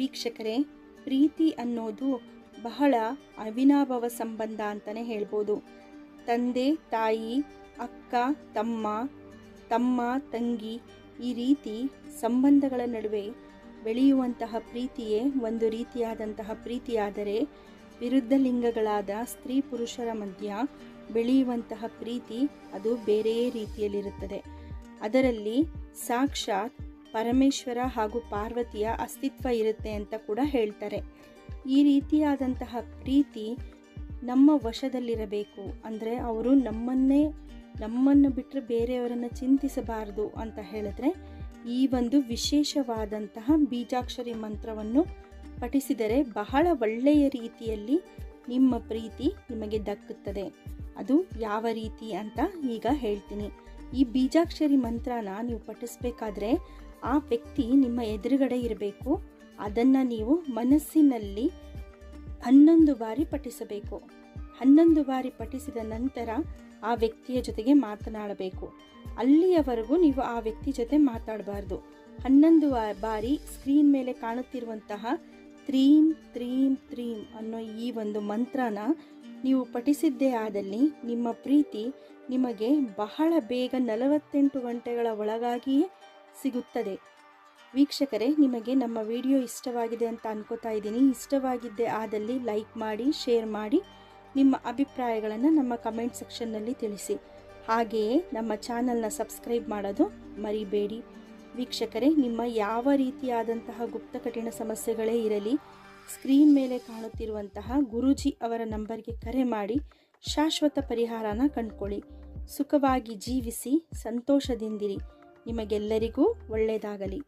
ವೀಕ್ಷಕರೇ, ಪ್ರೀತಿ ಅನ್ನೋದು ಬಹಳ ಅವಿನಾಭಾವ ಸಂಬಂಧ ಅಂತಲೇ ಹೇಳ್ಬೋದು. ತಂದೆ, ತಾಯಿ, ಅಕ್ಕ, ತಮ್ಮ ತಮ್ಮ, ತಂಗಿ ಈ ರೀತಿ ಸಂಬಂಧಗಳ ನಡುವೆ ಬೆಳೆಯುವಂತಹ ಪ್ರೀತಿಯೇ ಒಂದು ರೀತಿಯಾದಂತಹ ಪ್ರೀತಿಯಾದರೆ ವಿರುದ್ಧ ಲಿಂಗಗಳಾದ ಸ್ತ್ರೀ ಪುರುಷರ ಮಧ್ಯ ಬೆಳೆಯುವಂತಹ ಪ್ರೀತಿ ಅದು ಬೇರೆಯೇ ರೀತಿಯಲ್ಲಿರುತ್ತದೆ. ಅದರಲ್ಲಿ ಸಾಕ್ಷಾತ್ ಪರಮೇಶ್ವರ ಹಾಗೂ ಪಾರ್ವತಿಯ ಅಸ್ತಿತ್ವ ಇರುತ್ತೆ ಅಂತ ಕೂಡ ಹೇಳ್ತಾರೆ. ಈ ರೀತಿಯಾದಂತಹ ಪ್ರೀತಿ ನಮ್ಮ ವಶದಲ್ಲಿರಬೇಕು. ಅಂದರೆ ಅವರು ನಮ್ಮನ್ನೇ, ನಮ್ಮನ್ನು ಬಿಟ್ಟರೆ ಬೇರೆಯವರನ್ನು ಚಿಂತಿಸಬಾರದು ಅಂತ ಹೇಳಿದ್ರೆ ಈ ಒಂದು ವಿಶೇಷವಾದಂತಹ ಬೀಜಾಕ್ಷರಿ ಮಂತ್ರವನ್ನು ಪಠಿಸಿದರೆ ಬಹಳ ಒಳ್ಳೆಯ ರೀತಿಯಲ್ಲಿ ನಿಮ್ಮ ಪ್ರೀತಿ ನಿಮಗೆ ದಕ್ಕುತ್ತದೆ. ಅದು ಯಾವ ರೀತಿ ಅಂತ ಈಗ ಹೇಳ್ತೀನಿ. ಈ ಬೀಜಾಕ್ಷರಿ ಮಂತ್ರನ ನೀವು ಪಠಿಸ್ಬೇಕಾದ್ರೆ ಆ ವ್ಯಕ್ತಿ ನಿಮ್ಮ ಎದುರುಗಡೆ ಇರಬೇಕು. ಅದನ್ನು ನೀವು ಮನಸ್ಸಿನಲ್ಲಿ ಹನ್ನೊಂದು ಬಾರಿ ಪಠಿಸಬೇಕು. ಹನ್ನೊಂದು ಬಾರಿ ಪಠಿಸಿದ ನಂತರ ಆ ವ್ಯಕ್ತಿಯ ಜೊತೆಗೆ ಮಾತನಾಡಬೇಕು. ಅಲ್ಲಿಯವರೆಗೂ ನೀವು ಆ ವ್ಯಕ್ತಿ ಜೊತೆ ಮಾತಾಡಬಾರ್ದು. ಹನ್ನೊಂದು ಬಾರಿ ಸ್ಕ್ರೀನ್ ಮೇಲೆ ಕಾಣುತ್ತಿರುವಂತಹ ತ್ರೀಂ ತ್ರೀಂ ತ್ರೀಂ ಅನ್ನೋ ಈ ಒಂದು ಮಂತ್ರನ ನೀವು ಪಠಿಸಿದ್ದೇ ಆದಲ್ಲಿ ನಿಮ್ಮ ಪ್ರೀತಿ ನಿಮಗೆ ಬಹಳ ಬೇಗ ನಲವತ್ತೆಂಟು ಗಂಟೆಗಳ ಒಳಗಾಗಿಯೇ ಸಿಗುತ್ತದೆ. ವೀಕ್ಷಕರೇ, ನಿಮಗೆ ನಮ್ಮ ವಿಡಿಯೋ ಇಷ್ಟವಾಗಿದೆ ಅಂತ ಅನ್ಕೋತಾ ಇದ್ದೀನಿ. ಇಷ್ಟವಾಗಿದ್ದೆ ಆದಲ್ಲಿ ಲೈಕ್ ಮಾಡಿ, ಶೇರ್ ಮಾಡಿ, ನಿಮ್ಮ ಅಭಿಪ್ರಾಯಗಳನ್ನು ನಮ್ಮ ಕಮೆಂಟ್ ಸೆಕ್ಷನ್ನಲ್ಲಿ ತಿಳಿಸಿ. ಹಾಗೆಯೇ ನಮ್ಮ ಚಾನಲ್ನ ಸಬ್ಸ್ಕ್ರೈಬ್ ಮಾಡೋದು ಮರಿಬೇಡಿ. ವೀಕ್ಷಕರೇ, ನಿಮ್ಮ ಯಾವ ರೀತಿಯಾದಂತಹ ಗುಪ್ತ ಕಠಿಣ ಸಮಸ್ಯೆಗಳೇ ಇರಲಿ, ಸ್ಕ್ರೀನ್ ಮೇಲೆ ಕಾಣುತ್ತಿರುವಂತಹ ಗುರೂಜಿ ಅವರ ನಂಬರ್ಗೆ ಕರೆ ಮಾಡಿ, ಶಾಶ್ವತ ಪರಿಹಾರನ ಕಂಡುಕೊಳ್ಳಿ. ಸುಖವಾಗಿ ಜೀವಿಸಿ, ಸಂತೋಷದಿಂದಿರಿ. ನಿಮಗೆಲ್ಲರಿಗೂ ಒಳ್ಳೆಯದಾಗಲಿ.